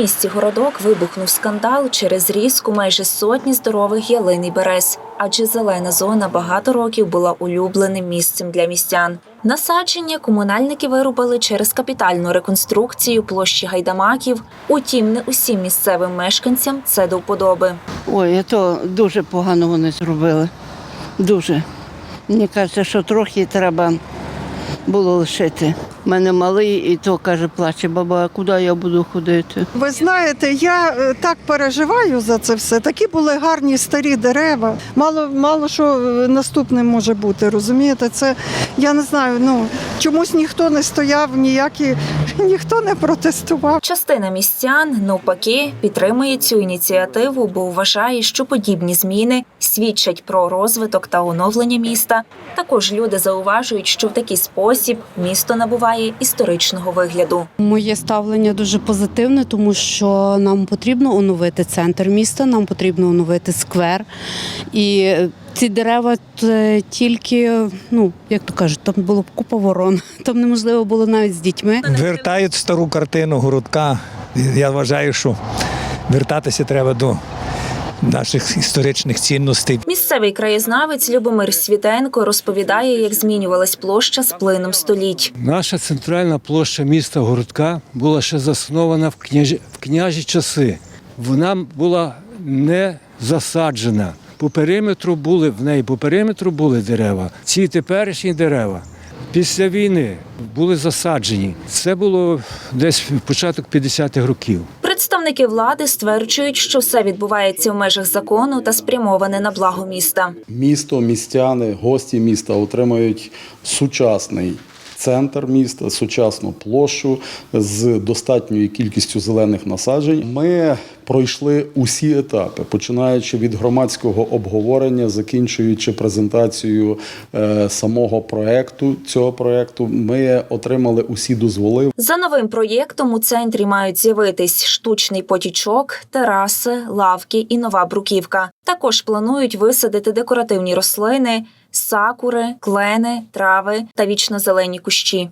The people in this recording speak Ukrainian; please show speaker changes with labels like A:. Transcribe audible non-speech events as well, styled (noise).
A: місті Городок вибухнув скандал через різку майже сотні здорових ялин і берез, адже зелена зона багато років була улюбленим місцем для містян. Насадження комунальники вирубали через капітальну реконструкцію площі гайдамаків. Утім, не усім місцевим мешканцям це до вподоби.
B: Ой, то дуже погано вони зробили. Дуже. Мені кажеться, що трохи треба було лишити. У мене малий, і то каже, плаче, баба, а куди я буду ходити?
C: Ви знаєте, я е, так переживаю за це все. Такі були гарні старі дерева. Мало, мало що е, наступним може бути. Розумієте, це я не знаю. Ну чомусь ніхто не стояв, ніякі (laughs) ніхто не протестував.
A: Частина містян навпаки підтримує цю ініціативу, бо вважає, що подібні зміни свідчать про розвиток та оновлення міста. Також люди зауважують, що в такий спосіб місто набуває історичного вигляду.
D: Моє ставлення дуже позитивне, тому що нам потрібно оновити центр міста, нам потрібно оновити сквер. І ці дерева це тільки, ну як то кажуть, там було б купа ворон. (laughs) Там неможливо було навіть з дітьми.
E: Вертають стару картину городка. Я вважаю, що вертатися треба до наших історичних цінностей.
A: Місцевий краєзнавець Любомир Світенко розповідає, як змінювалась площа з плином століть.
F: Наша центральна площа міста Городка була ще заснована в княжі, в княжі часи. Вона була не засаджена. По периметру були в неї по периметру були дерева. Ці теперішні дерева після війни були засаджені. Це було десь початок 50-х років.
A: Представники влади стверджують, що все відбувається в межах закону та спрямоване на благо міста.
G: Місто, містяни, гості міста отримають сучасний центр міста, сучасну площу з достатньою кількістю зелених насаджень. Ми пройшли усі етапи, починаючи від громадського обговорення, закінчуючи презентацією е, самого проекту. Цього проекту ми отримали усі дозволи.
A: За новим проєктом у центрі мають з'явитись штучний потічок, тераси, лавки і нова бруківка. Також планують висадити декоративні рослини, сакури, клени, трави та вічнозелені кущі.